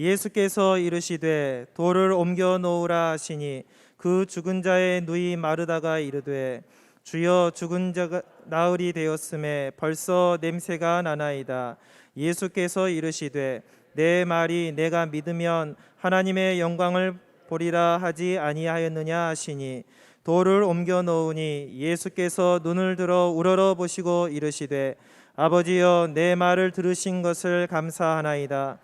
예수께서 이르시되 돌을 옮겨 놓으라 하시니 그 죽은 자의 누이 마르다가 이르되 주여 죽은 자가 나흘이 되었음에 벌써 냄새가 나나이다. 예수께서 이르시되 내 말이 내가 믿으면 하나님의 영광을 보리라 하지 아니하였느냐 하시니 돌을 옮겨 놓으니 예수께서 눈을 들어 우러러 보시고 이르시되 아버지여 내 말을 들으신 것을 감사하나이다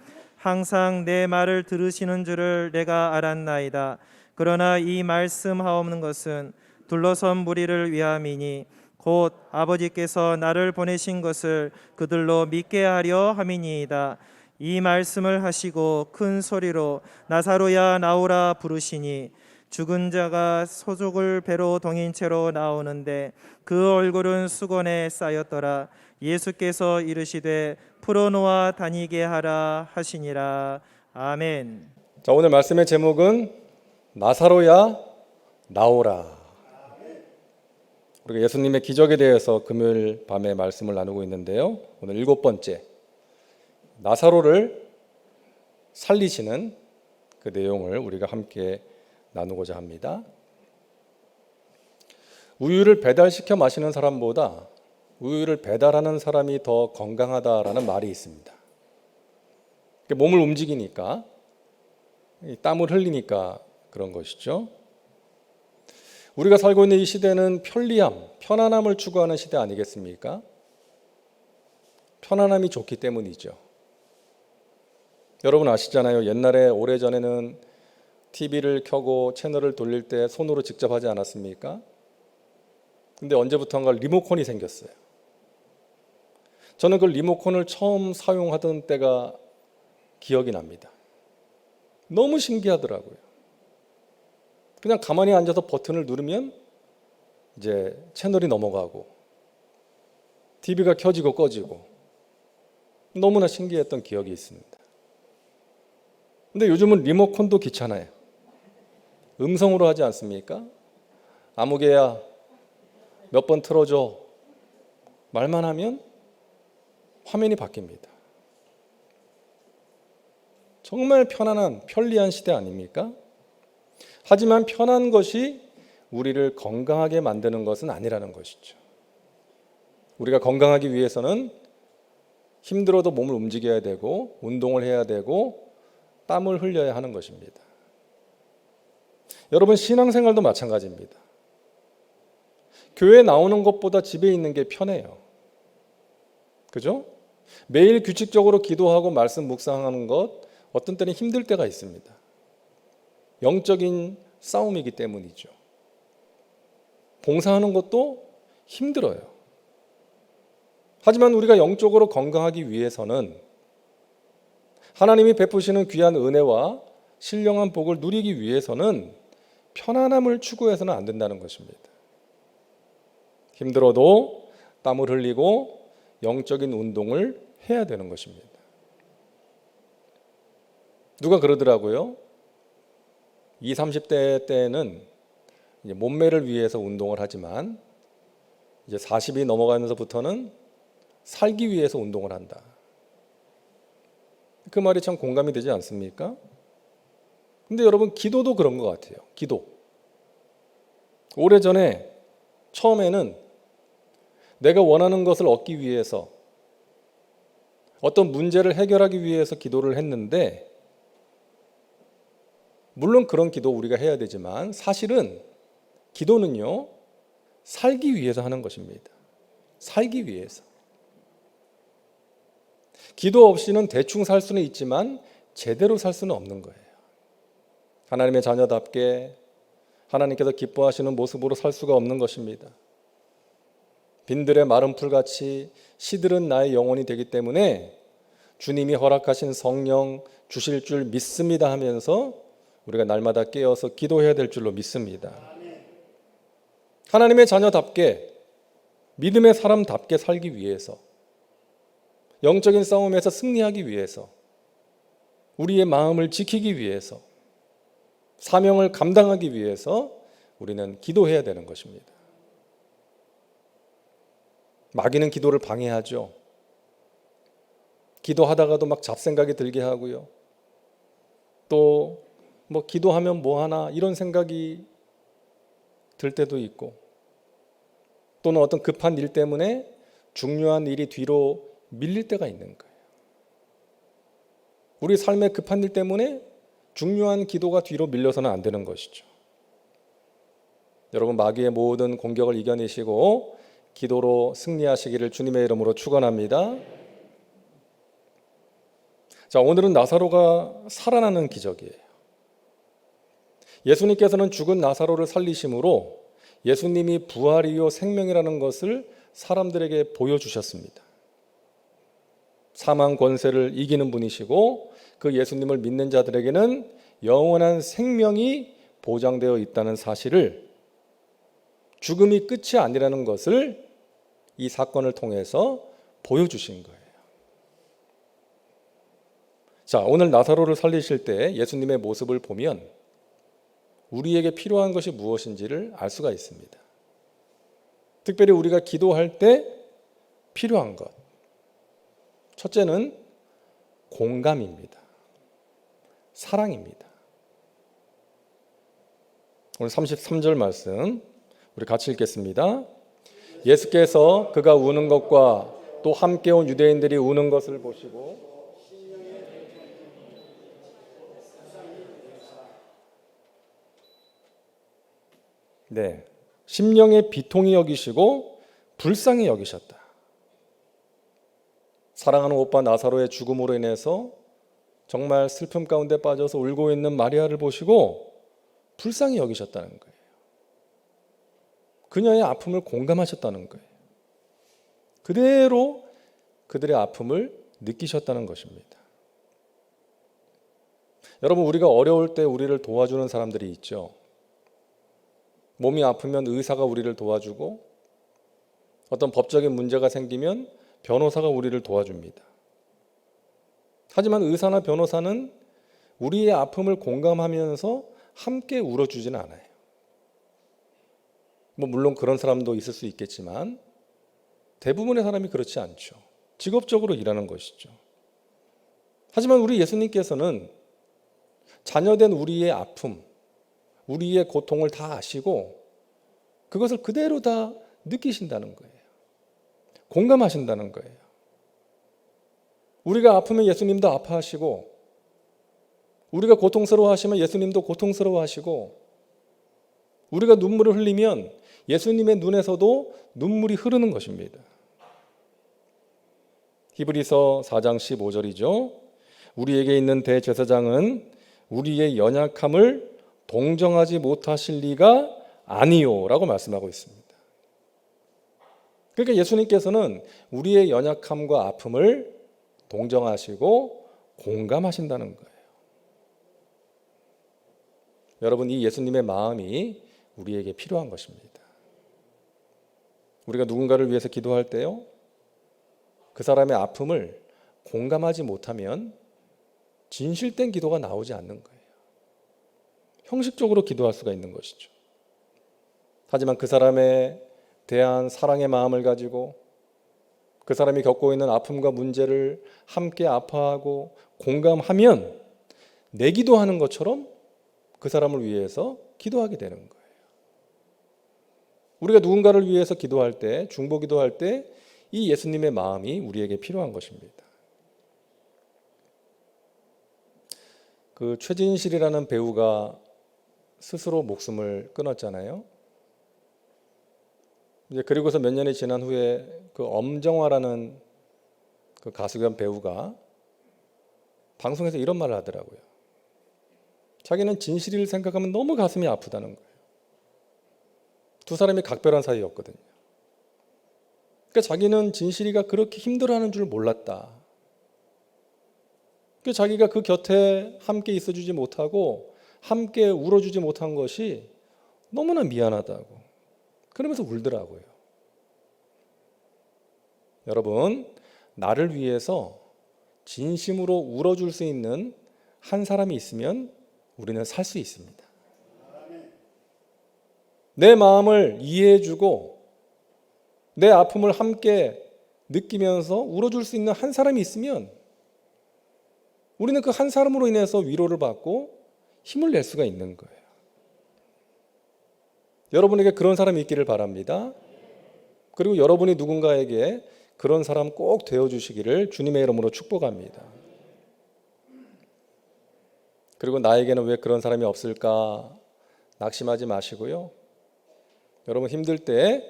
항상 내 말을 들으시는 줄을 내가 알았나이다. 그러나 이 말씀하옵는 것은 둘러선 무리를 위함이니 곧 아버지께서 나를 보내신 것을 그들로 믿게 하려 함이니이다. 이 말씀을 하시고 큰 소리로 나사로야 나오라 부르시니 죽은 자가 소족을 배로 동인 채로 나오는데 그 얼굴은 수건에 쌓였더라 예수께서 이르시되 풀어놓아 다니게 하라 하시니라 아멘 자, 오늘 말씀의 제목은 나사로야 나오라. 우리가 예수님의 기적에 대해서 금요일 밤에 말씀을 나누고 있는데요. 오늘 일곱 번째 나사로를 살리시는 그 내용을 우리가 함께 나누고자 합니다. 우유를 배달시켜 마시는 사람보다 우유를 배달하는 사람이 더 건강하다라는 말이 있습니다. 몸을 움직이니까 이 땀을 흘리니까 그런 것이죠. 우리가 살고 있는 이 시대는 편리함, 편안함을 추구하는 시대 아니겠습니까? 편안함이 좋기 때문이죠. 여러분 아시잖아요. 옛날에 오래전에는 TV를 켜고 채널을 돌릴 때 손으로 직접 하지 않았습니까? 근데 언제부턴가 리모컨이 생겼어요. 저는 그 리모컨을 처음 사용하던 때가 기억이 납니다. 너무 신기하더라고요. 그냥 가만히 앉아서 버튼을 누르면 이제 채널이 넘어가고 TV가 켜지고 꺼지고 너무나 신기했던 기억이 있습니다. 근데 요즘은 리모컨도 귀찮아요. 음성으로 하지 않습니까? 아무개야 몇 번 틀어줘 말만 하면 화면이 바뀝니다. 정말 편안한 편리한 시대 아닙니까? 하지만 편한 것이 우리를 건강하게 만드는 것은 아니라는 것이죠. 우리가 건강하기 위해서는 힘들어도 몸을 움직여야 되고 운동을 해야 되고 땀을 흘려야 하는 것입니다. 여러분 신앙생활도 마찬가지입니다. 교회 나오는 것보다 집에 있는 게 편해요. 그죠? 매일 규칙적으로 기도하고 말씀 묵상하는 것 어떤 때는 힘들 때가 있습니다. 영적인 싸움이기 때문이죠. 봉사하는 것도 힘들어요. 하지만 우리가 영적으로 건강하기 위해서는 하나님이 베푸시는 귀한 은혜와 신령한 복을 누리기 위해서는 편안함을 추구해서는 안 된다는 것입니다. 힘들어도 땀을 흘리고 영적인 운동을 해야 되는 것입니다. 누가 그러더라고요. 20, 30대 때는 몸매를 위해서 운동을 하지만 이제 40이 넘어가면서부터는 살기 위해서 운동을 한다. 그 말이 참 공감이 되지 않습니까? 근데 여러분 기도도 그런 것 같아요. 기도. 오래전에 처음에는 내가 원하는 것을 얻기 위해서 어떤 문제를 해결하기 위해서 기도를 했는데 물론 그런 기도 우리가 해야 되지만 사실은 기도는요 살기 위해서 하는 것입니다. 살기 위해서. 기도 없이는 대충 살 수는 있지만 제대로 살 수는 없는 거예요. 하나님의 자녀답게 하나님께서 기뻐하시는 모습으로 살 수가 없는 것입니다. 빈들의 마른 풀같이 시들은 나의 영혼이 되기 때문에 주님이 허락하신 성령 주실 줄 믿습니다 하면서 우리가 날마다 깨어서 기도해야 될 줄로 믿습니다. 하나님의 자녀답게 믿음의 사람답게 살기 위해서 영적인 싸움에서 승리하기 위해서 우리의 마음을 지키기 위해서 사명을 감당하기 위해서 우리는 기도해야 되는 것입니다. 마귀는 기도를 방해하죠. 기도하다가도 막 잡생각이 들게 하고요. 또 뭐 기도하면 뭐 하나 이런 생각이 들 때도 있고 또는 어떤 급한 일 때문에 중요한 일이 뒤로 밀릴 때가 있는 거예요. 우리 삶의 급한 일 때문에 중요한 기도가 뒤로 밀려서는 안 되는 것이죠. 여러분 마귀의 모든 공격을 이겨내시고 기도로 승리하시기를 주님의 이름으로 축원합니다. 자, 오늘은 나사로가 살아나는 기적이에요. 예수님께서는 죽은 나사로를 살리심으로 예수님이 부활이요 생명이라는 것을 사람들에게 보여주셨습니다. 사망 권세를 이기는 분이시고 그 예수님을 믿는 자들에게는 영원한 생명이 보장되어 있다는 사실을 죽음이 끝이 아니라는 것을 이 사건을 통해서 보여주신 거예요. 자, 오늘 나사로를 살리실 때 예수님의 모습을 보면 우리에게 필요한 것이 무엇인지를 알 수가 있습니다. 특별히 우리가 기도할 때 필요한 것. 첫째는 공감입니다. 사랑입니다. 오늘 33절 말씀 우리 같이 읽겠습니다. 예수께서 그가 우는 것과 또 함께 온 유대인들이 우는 것을 보시고 네. 심령의 비통이 여기시고 불쌍히 여기셨다. 사랑하는 오빠 나사로의 죽음으로 인해서 정말 슬픔 가운데 빠져서 울고 있는 마리아를 보시고 불쌍히 여기셨다는 거예요. 그녀의 아픔을 공감하셨다는 거예요. 그대로 그들의 아픔을 느끼셨다는 것입니다. 여러분, 우리가 어려울 때 우리를 도와주는 사람들이 있죠. 몸이 아프면 의사가 우리를 도와주고 어떤 법적인 문제가 생기면 변호사가 우리를 도와줍니다. 하지만 의사나 변호사는 우리의 아픔을 공감하면서 함께 울어주지는 않아요. 뭐 물론 그런 사람도 있을 수 있겠지만 대부분의 사람이 그렇지 않죠. 직업적으로 일하는 것이죠. 하지만 우리 예수님께서는 자녀된 우리의 아픔, 우리의 고통을 다 아시고 그것을 그대로 다 느끼신다는 거예요. 공감하신다는 거예요. 우리가 아프면 예수님도 아파하시고 우리가 고통스러워 하시면 예수님도 고통스러워 하시고 우리가 눈물을 흘리면 예수님의 눈에서도 눈물이 흐르는 것입니다. 히브리서 4장 15절이죠. 우리에게 있는 대제사장은 우리의 연약함을 동정하지 못하실 리가 아니요라고 말씀하고 있습니다. 그러니까 예수님께서는 우리의 연약함과 아픔을 동정하시고 공감하신다는 거예요. 여러분 이 예수님의 마음이 우리에게 필요한 것입니다. 우리가 누군가를 위해서 기도할 때요. 그 사람의 아픔을 공감하지 못하면 진실된 기도가 나오지 않는 거예요. 형식적으로 기도할 수가 있는 것이죠. 하지만 그 사람에 대한 사랑의 마음을 가지고 그 사람이 겪고 있는 아픔과 문제를 함께 아파하고 공감하면 내 기도하는 것처럼 그 사람을 위해서 기도하게 되는 거예요. 우리가 누군가를 위해서 기도할 때, 중보 기도할 때 이 예수님의 마음이 우리에게 필요한 것입니다. 그 최진실이라는 배우가 스스로 목숨을 끊었잖아요. 이제 그리고서 몇 년이 지난 후에 그 엄정화라는 그 가수 겸 배우가 방송에서 이런 말을 하더라고요. 자기는 진실이를 생각하면 너무 가슴이 아프다는 거예요. 두 사람이 각별한 사이였거든요. 그러니까 자기는 진실이가 그렇게 힘들어하는 줄 몰랐다. 그 자기가 그 곁에 함께 있어주지 못하고 함께 울어주지 못한 것이 너무나 미안하다고. 그러면서 울더라고요. 여러분, 나를 위해서 진심으로 울어줄 수 있는 한 사람이 있으면 우리는 살 수 있습니다. 내 마음을 이해해주고 내 아픔을 함께 느끼면서 울어줄 수 있는 한 사람이 있으면 우리는 그 한 사람으로 인해서 위로를 받고 힘을 낼 수가 있는 거예요. 여러분에게 그런 사람이 있기를 바랍니다. 그리고 여러분이 누군가에게 그런 사람 꼭 되어 주시기를 주님의 이름으로 축복합니다. 그리고 나에게는 왜 그런 사람이 없을까 낙심하지 마시고요. 여러분 힘들 때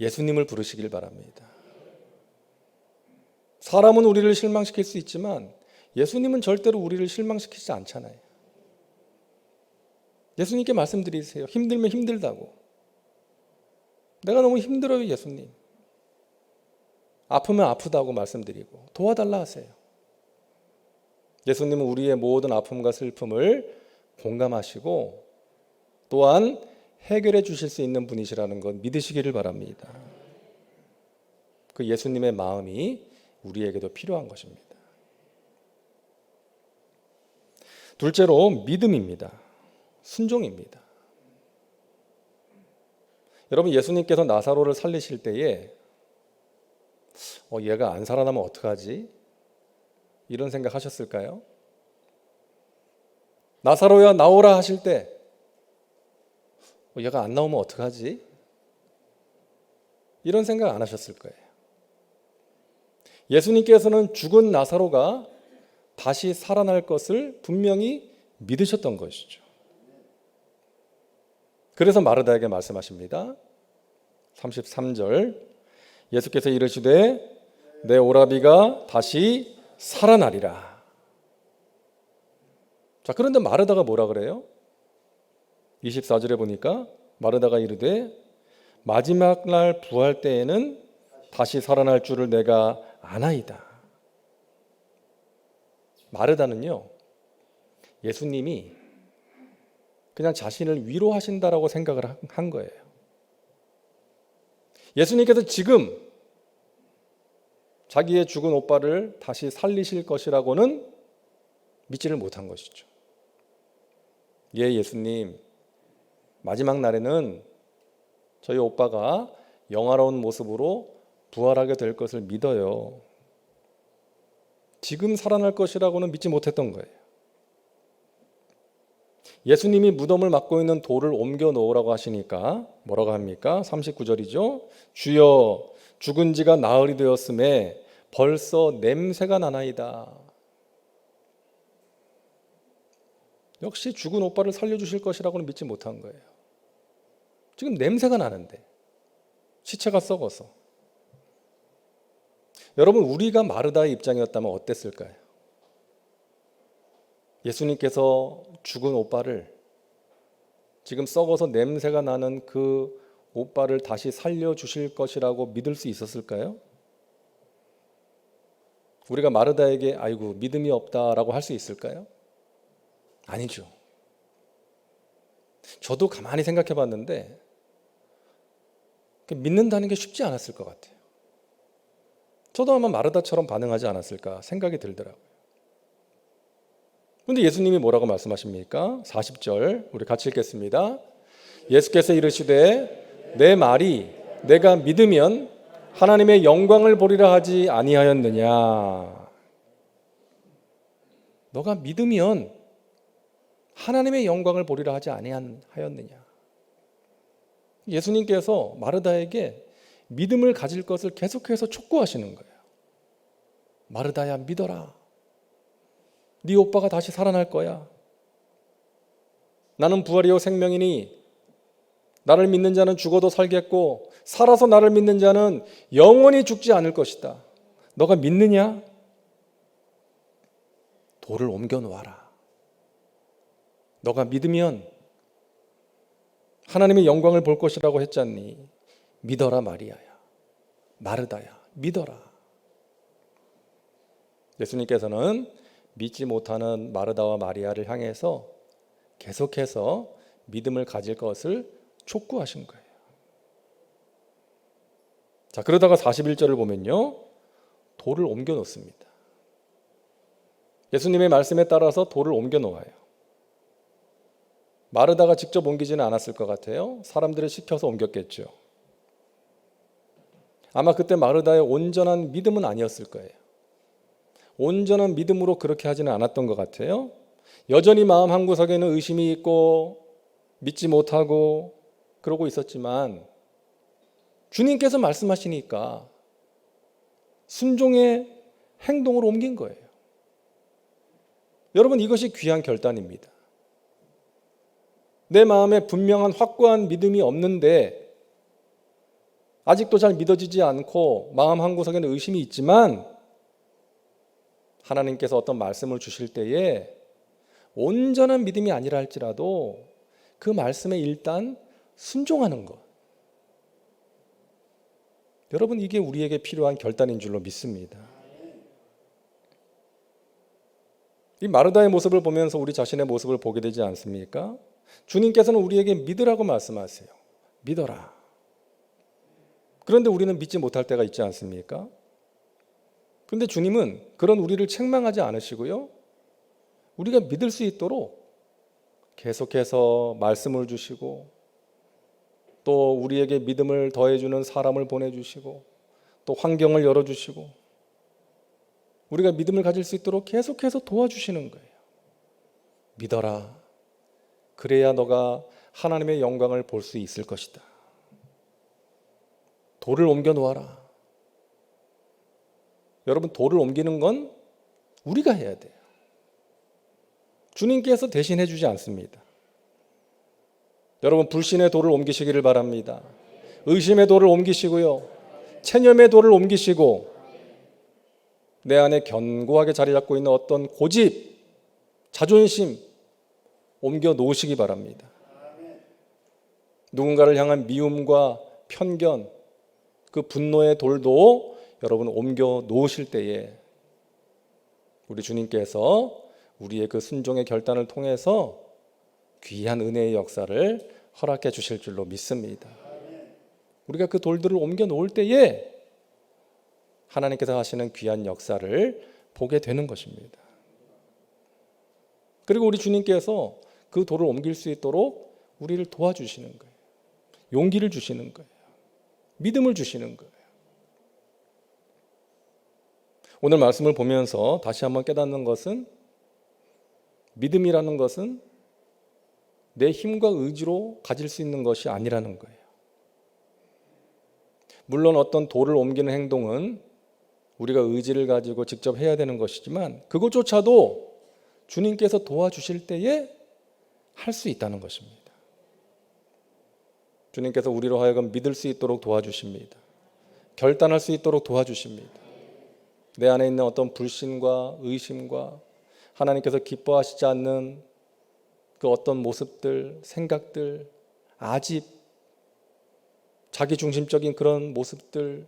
예수님을 부르시길 바랍니다. 사람은 우리를 실망시킬 수 있지만 예수님은 절대로 우리를 실망시키지 않잖아요. 예수님께 말씀드리세요. 힘들면 힘들다고. 내가 너무 힘들어요, 예수님. 아프면 아프다고 말씀드리고 도와달라 하세요. 예수님은 우리의 모든 아픔과 슬픔을 공감하시고 또한 해결해 주실 수 있는 분이시라는 것 믿으시기를 바랍니다. 그 예수님의 마음이 우리에게도 필요한 것입니다. 둘째로 믿음입니다. 순종입니다. 여러분 예수님께서 나사로를 살리실 때에 어, 얘가 안 살아나면 어떡하지? 이런 생각 하셨을까요? 나사로야 나오라 하실 때 어, 얘가 안 나오면 어떡하지? 이런 생각 안 하셨을 거예요. 예수님께서는 죽은 나사로가 다시 살아날 것을 분명히 믿으셨던 것이죠. 그래서 마르다에게 말씀하십니다. 33절 예수께서 이르시되 내 오라비가 다시 살아나리라. 자, 그런데 마르다가 뭐라 그래요? 24절에 보니까 마르다가 이르되 마지막 날 부활 때에는 다시 살아날 줄을 내가 아나이다. 마르다는요. 예수님이 그냥 자신을 위로하신다라고 생각을 한 거예요. 예수님께서 지금 자기의 죽은 오빠를 다시 살리실 것이라고는 믿지를 못한 것이죠. 예, 예수님. 마지막 날에는 저희 오빠가 영화로운 모습으로 부활하게 될 것을 믿어요. 지금 살아날 것이라고는 믿지 못했던 거예요. 예수님이 무덤을 막고 있는 돌을 옮겨 놓으라고 하시니까 뭐라고 합니까? 39절이죠. 주여 죽은 지가 나흘이 되었음에 벌써 냄새가 나나이다. 역시 죽은 오빠를 살려주실 것이라고는 믿지 못한 거예요. 지금 냄새가 나는데 시체가 썩어서 여러분 우리가 마르다의 입장이었다면 어땠을까요? 예수님께서 죽은 오빠를 지금 썩어서 냄새가 나는 그 오빠를 다시 살려 주실 것이라고 믿을 수 있었을까요? 우리가 마르다에게 아이고 믿음이 없다라고 할 수 있을까요? 아니죠. 저도 가만히 생각해 봤는데 믿는다는 게 쉽지 않았을 것 같아요. 저도 아마 마르다처럼 반응하지 않았을까 생각이 들더라고요. 근데 예수님이 뭐라고 말씀하십니까? 40절 우리 같이 읽겠습니다. 예수께서 이르시되 내 말이 내가 믿으면 하나님의 영광을 보리라 하지 아니하였느냐? 너가 믿으면 하나님의 영광을 보리라 하지 아니하였느냐? 예수님께서 마르다에게 믿음을 가질 것을 계속해서 촉구하시는 거예요. 마르다야 믿어라. 네 오빠가 다시 살아날 거야. 나는 부활이요 생명이니 나를 믿는 자는 죽어도 살겠고 살아서 나를 믿는 자는 영원히 죽지 않을 것이다. 너가 믿느냐? 돌을 옮겨 놓아라. 너가 믿으면 하나님의 영광을 볼 것이라고 했잖니. 믿어라 마리아야. 마르다야. 믿어라. 예수님께서는 믿지 못하는 마르다와 마리아를 향해서 계속해서 믿음을 가질 것을 촉구하신 거예요. 자, 그러다가 41절을 보면요. 돌을 옮겨 놓습니다. 예수님의 말씀에 따라서 돌을 옮겨 놓아요. 마르다가 직접 옮기지는 않았을 것 같아요. 사람들을 시켜서 옮겼겠죠. 아마 그때 마르다의 온전한 믿음은 아니었을 거예요. 온전한 믿음으로 그렇게 하지는 않았던 것 같아요. 여전히 마음 한 구석에는 의심이 있고 믿지 못하고 그러고 있었지만 주님께서 말씀하시니까 순종의 행동으로 옮긴 거예요. 여러분 이것이 귀한 결단입니다. 내 마음에 분명한 확고한 믿음이 없는데 아직도 잘 믿어지지 않고 마음 한 구석에는 의심이 있지만 하나님께서 어떤 말씀을 주실 때에 온전한 믿음이 아니라 할지라도 그 말씀에 일단 순종하는 것. 여러분 이게 우리에게 필요한 결단인 줄로 믿습니다. 이 마르다의 모습을 보면서 우리 자신의 모습을 보게 되지 않습니까? 주님께서는 우리에게 믿으라고 말씀하세요. 믿어라. 그런데 우리는 믿지 못할 때가 있지 않습니까? 그런데 주님은 그런 우리를 책망하지 않으시고요. 우리가 믿을 수 있도록 계속해서 말씀을 주시고 또 우리에게 믿음을 더해주는 사람을 보내주시고 또 환경을 열어주시고 우리가 믿음을 가질 수 있도록 계속해서 도와주시는 거예요. 믿어라. 그래야 너가 하나님의 영광을 볼 수 있을 것이다. 돌을 옮겨 놓아라. 여러분, 돌을 옮기는 건 우리가 해야 돼요. 주님께서 대신해 주지 않습니다. 여러분, 불신의 돌을 옮기시기를 바랍니다. 의심의 돌을 옮기시고요. 체념의 돌을 옮기시고 내 안에 견고하게 자리 잡고 있는 어떤 고집, 자존심 옮겨 놓으시기 바랍니다. 누군가를 향한 미움과 편견, 그 분노의 돌도 여러분 옮겨 놓으실 때에 우리 주님께서 우리의 그 순종의 결단을 통해서 귀한 은혜의 역사를 허락해 주실 줄로 믿습니다. 우리가 그 돌들을 옮겨 놓을 때에 하나님께서 하시는 귀한 역사를 보게 되는 것입니다. 그리고 우리 주님께서 그 돌을 옮길 수 있도록 우리를 도와주시는 거예요. 용기를 주시는 거예요. 믿음을 주시는 거예요. 오늘 말씀을 보면서 다시 한번 깨닫는 것은 믿음이라는 것은 내 힘과 의지로 가질 수 있는 것이 아니라는 거예요. 물론 어떤 돌을 옮기는 행동은 우리가 의지를 가지고 직접 해야 되는 것이지만 그것조차도 주님께서 도와주실 때에 할 수 있다는 것입니다. 주님께서 우리로 하여금 믿을 수 있도록 도와주십니다. 결단할 수 있도록 도와주십니다. 내 안에 있는 어떤 불신과 의심과 하나님께서 기뻐하시지 않는 그 어떤 모습들, 생각들, 아집, 자기 중심적인 그런 모습들,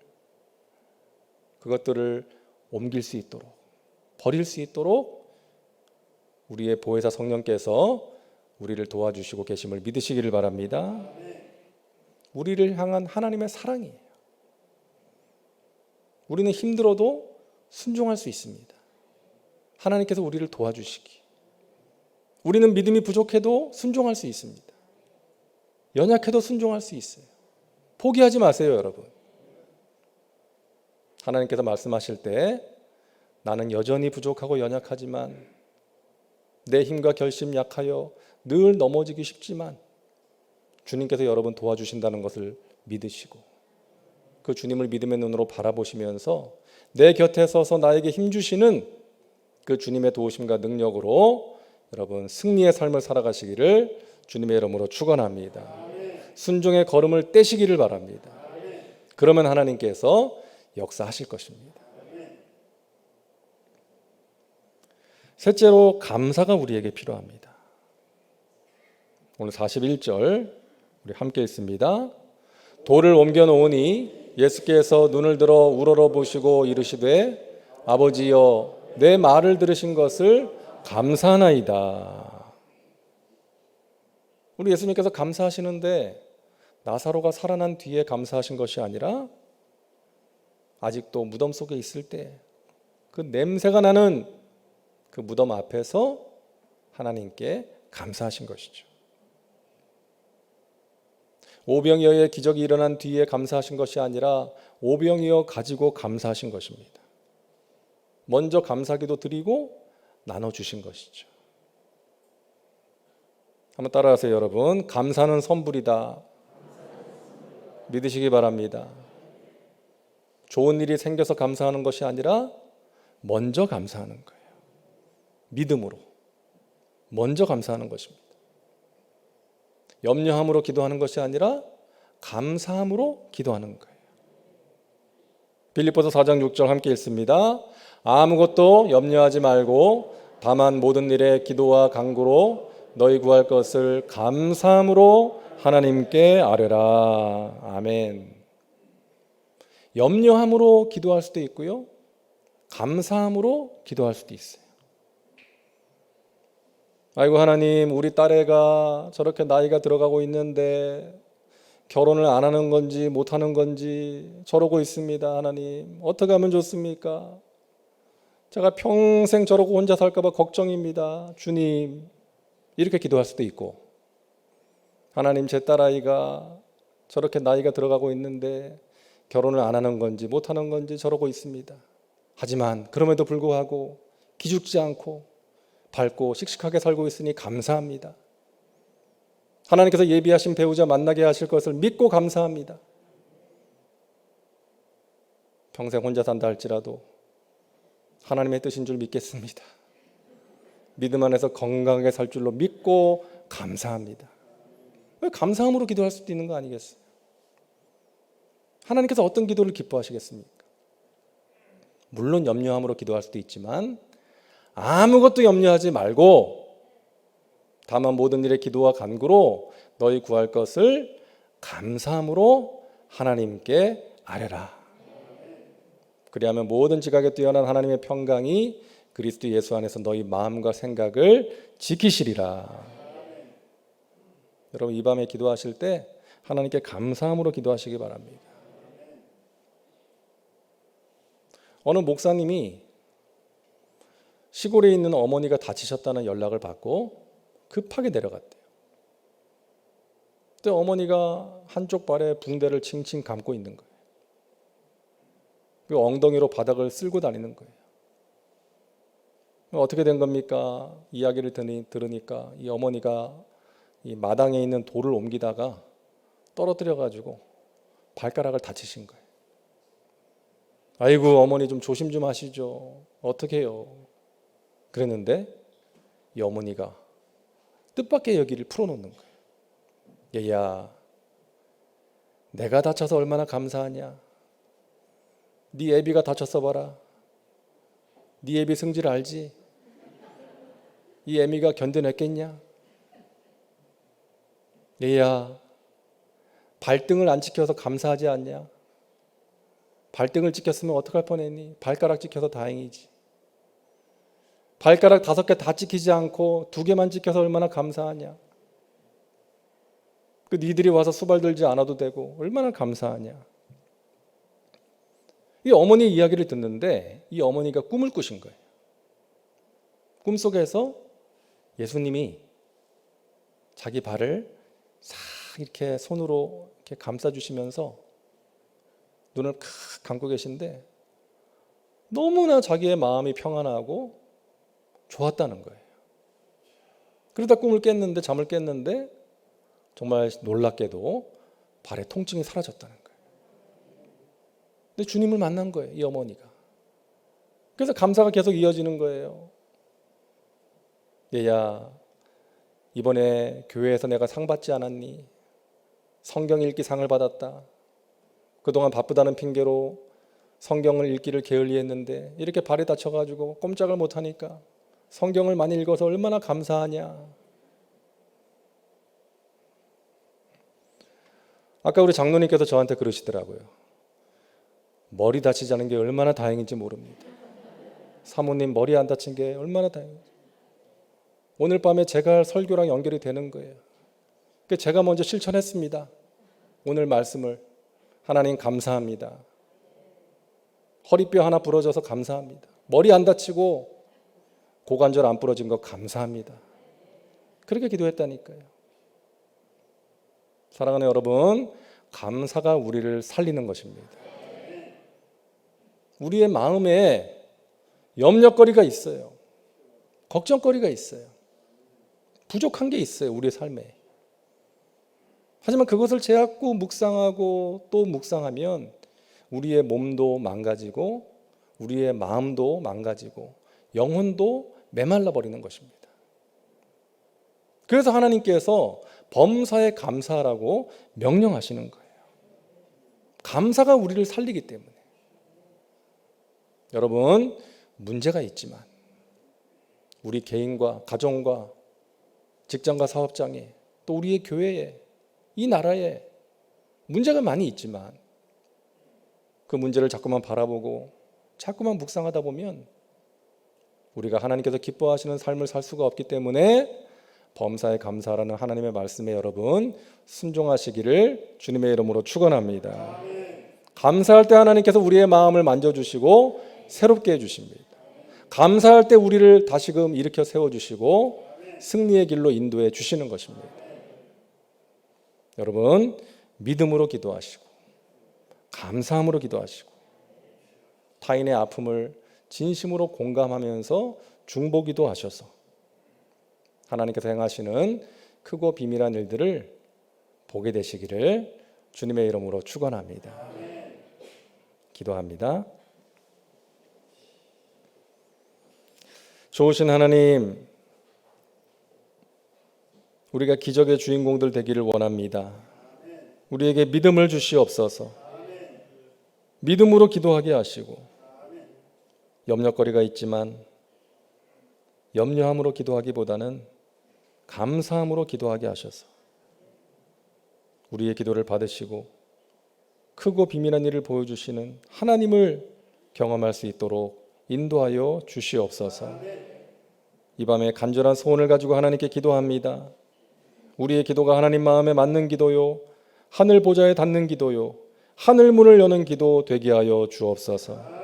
그것들을 옮길 수 있도록, 버릴 수 있도록 우리의 보혜사 성령께서 우리를 도와주시고 계심을 믿으시기를 바랍니다. 우리를 향한 하나님의 사랑이에요. 우리는 힘들어도 순종할 수 있습니다. 하나님께서 우리를 도와주시기. 우리는 믿음이 부족해도 순종할 수 있습니다. 연약해도 순종할 수 있어요. 포기하지 마세요, 여러분. 하나님께서 말씀하실 때 나는 여전히 부족하고 연약하지만 내 힘과 결심 약하여 늘 넘어지기 쉽지만 주님께서 여러분 도와주신다는 것을 믿으시고 그 주님을 믿음의 눈으로 바라보시면서 내 곁에 서서 나에게 힘 주시는 그 주님의 도우심과 능력으로 여러분 승리의 삶을 살아가시기를 주님의 이름으로 축원합니다. 순종의 걸음을 떼시기를 바랍니다. 그러면 하나님께서 역사하실 것입니다. 셋째로 감사가 우리에게 필요합니다. 오늘 41절 우리 함께 읽습니다. 돌을 옮겨 놓으니 예수께서 눈을 들어 우러러 보시고 이르시되 아버지여 내 말을 들으신 것을 감사하나이다. 우리 예수님께서 감사하시는데 나사로가 살아난 뒤에 감사하신 것이 아니라 아직도 무덤 속에 있을 때 그 냄새가 나는 그 무덤 앞에서 하나님께 감사하신 것이죠. 오병이어의 기적이 일어난 뒤에 감사하신 것이 아니라 오병이어 가지고 감사하신 것입니다. 먼저 감사기도 드리고 나눠 주신 것이죠. 한번 따라하세요, 여러분. 감사는 선불이다. 믿으시기 바랍니다. 좋은 일이 생겨서 감사하는 것이 아니라 먼저 감사하는 거예요. 믿음으로. 먼저 감사하는 것입니다. 염려함으로 기도하는 것이 아니라 감사함으로 기도하는 거예요. 빌립보서 4장 6절 함께 읽습니다. 아무것도 염려하지 말고 다만 모든 일에 기도와 간구로 너희 구할 것을 감사함으로 하나님께 아뢰라. 아멘. 염려함으로 기도할 수도 있고요. 감사함으로 기도할 수도 있어요. 아이고 하나님, 우리 딸애가 저렇게 나이가 들어가고 있는데 결혼을 안 하는 건지 못 하는 건지 저러고 있습니다. 하나님, 어떻게 하면 좋습니까? 제가 평생 저러고 혼자 살까봐 걱정입니다. 주님, 이렇게 기도할 수도 있고, 하나님, 제 딸아이가 저렇게 나이가 들어가고 있는데 결혼을 안 하는 건지 못 하는 건지 저러고 있습니다. 하지만 그럼에도 불구하고 기죽지 않고 밝고 씩씩하게 살고 있으니 감사합니다. 하나님께서 예비하신 배우자 만나게 하실 것을 믿고 감사합니다. 평생 혼자 산다 할지라도 하나님의 뜻인 줄 믿겠습니다. 믿음 안에서 건강하게 살 줄로 믿고 감사합니다. 왜 감사함으로 기도할 수도 있는 거 아니겠어요? 하나님께서 어떤 기도를 기뻐하시겠습니까? 물론 염려함으로 기도할 수도 있지만 아무것도 염려하지 말고 다만 모든 일에 기도와 간구로 너희 구할 것을 감사함으로 하나님께 아뢰라. 그리하면 모든 지각에 뛰어난 하나님의 평강이 그리스도 예수 안에서 너희 마음과 생각을 지키시리라. 여러분 이 밤에 기도하실 때 하나님께 감사함으로 기도하시기 바랍니다. 어느 목사님이 시골에 있는 어머니가 다치셨다는 연락을 받고 급하게 내려갔대요. 그때 어머니가 한쪽 발에 붕대를 칭칭 감고 있는 거예요. 그 엉덩이로 바닥을 쓸고 다니는 거예요. 어떻게 된 겁니까? 이야기를 들으니, 들으니까 이 어머니가 이 마당에 있는 돌을 옮기다가 떨어뜨려 가지고 발가락을 다치신 거예요. 아이고 어머니 좀 조심 좀 하시죠. 어떻게 해요? 그랬는데 이 어머니가 뜻밖의 여기를 풀어놓는 거예요. 얘야, 내가 다쳐서 얼마나 감사하냐. 네 애비가 다쳤어 봐라. 네 애비 성질 알지? 이 애미가 견뎌냈겠냐? 얘야, 발등을 안 지켜서 감사하지 않냐? 발등을 찍혔으면 어떡할 뻔했니? 발가락 찍혀서 다행이지. 발가락 다섯 개 다 찍히지 않고 두 개만 찍혀서 얼마나 감사하냐? 그 니들이 와서 수발 들지 않아도 되고 얼마나 감사하냐? 이 어머니 이야기를 듣는데 이 어머니가 꿈을 꾸신 거예요. 꿈속에서 예수님이 자기 발을 싹 이렇게 손으로 이렇게 감싸 주시면서 눈을 칵 감고 계신데 너무나 자기의 마음이 평안하고 좋았다는 거예요. 그러다 꿈을 깼는데 잠을 깼는데 정말 놀랍게도 발의 통증이 사라졌다는 거예요. 근데 주님을 만난 거예요, 이 어머니가. 그래서 감사가 계속 이어지는 거예요. 얘야, 이번에 교회에서 내가 상 받지 않았니? 성경 읽기 상을 받았다. 그동안 바쁘다는 핑계로 성경을 읽기를 게을리했는데 이렇게 발이 다쳐가지고 꼼짝을 못하니까 성경을 많이 읽어서 얼마나 감사하냐. 아까 우리 장로님께서 저한테 그러시더라고요. 머리 않은 게 얼마나 다행인지 모릅니다. 사모님 머리 안 다친 게 얼마나 다행인지. 오늘 밤에 제가 할 설교랑 연결이 되는 거예요. 그 제가 먼저 실천했습니다. 오늘 말씀을 하나님 감사합니다. 허리뼈 하나 부러져서 감사합니다. 머리 안 다치고 고관절 안 부러진 거 감사합니다. 그렇게 기도했다니까요. 사랑하는 여러분, 감사가 우리를 살리는 것입니다. 우리의 마음에 염려거리가 있어요. 걱정거리가 있어요. 부족한 게 있어요. 우리의 삶에. 하지만 그것을 자꾸 묵상하고 또 묵상하면 우리의 몸도 망가지고 우리의 마음도 망가지고 영혼도 메말라 버리는 것입니다. 그래서 하나님께서 범사에 감사하라고 명령하시는 거예요. 감사가 우리를 살리기 때문에. 여러분, 문제가 있지만 우리 개인과 가정과 직장과 사업장에 또 우리의 교회에 이 나라에 문제가 많이 있지만 그 문제를 자꾸만 바라보고 자꾸만 묵상하다 보면 우리가 하나님께서 기뻐하시는 삶을 살 수가 없기 때문에 범사에 감사하라는 하나님의 말씀에 여러분 순종하시기를 주님의 이름으로 축원합니다. 감사할 때 하나님께서 우리의 마음을 만져주시고 새롭게 해주십니다. 감사할 때 우리를 다시금 일으켜 세워주시고 승리의 길로 인도해 주시는 것입니다. 여러분 믿음으로 기도하시고 감사함으로 기도하시고 타인의 아픔을 진심으로 공감하면서 중보기도 하셔서 하나님께서 행하시는 크고 비밀한 일들을 보게 되시기를 주님의 이름으로 축원합니다. 기도합니다. 좋으신 하나님, 우리가 기적의 주인공들 되기를 원합니다. 우리에게 믿음을 주시옵소서. 믿음으로 기도하게 하시고 염려거리가 있지만 염려함으로 기도하기보다는 감사함으로 기도하게 하셔서 우리의 기도를 받으시고 크고 비밀한 일을 보여주시는 하나님을 경험할 수 있도록 인도하여 주시옵소서. 이 밤에 간절한 소원을 가지고 하나님께 기도합니다. 우리의 기도가 하나님 마음에 맞는 기도요, 하늘 보좌에 닿는 기도요, 하늘 문을 여는 기도 되게 하여 주옵소서.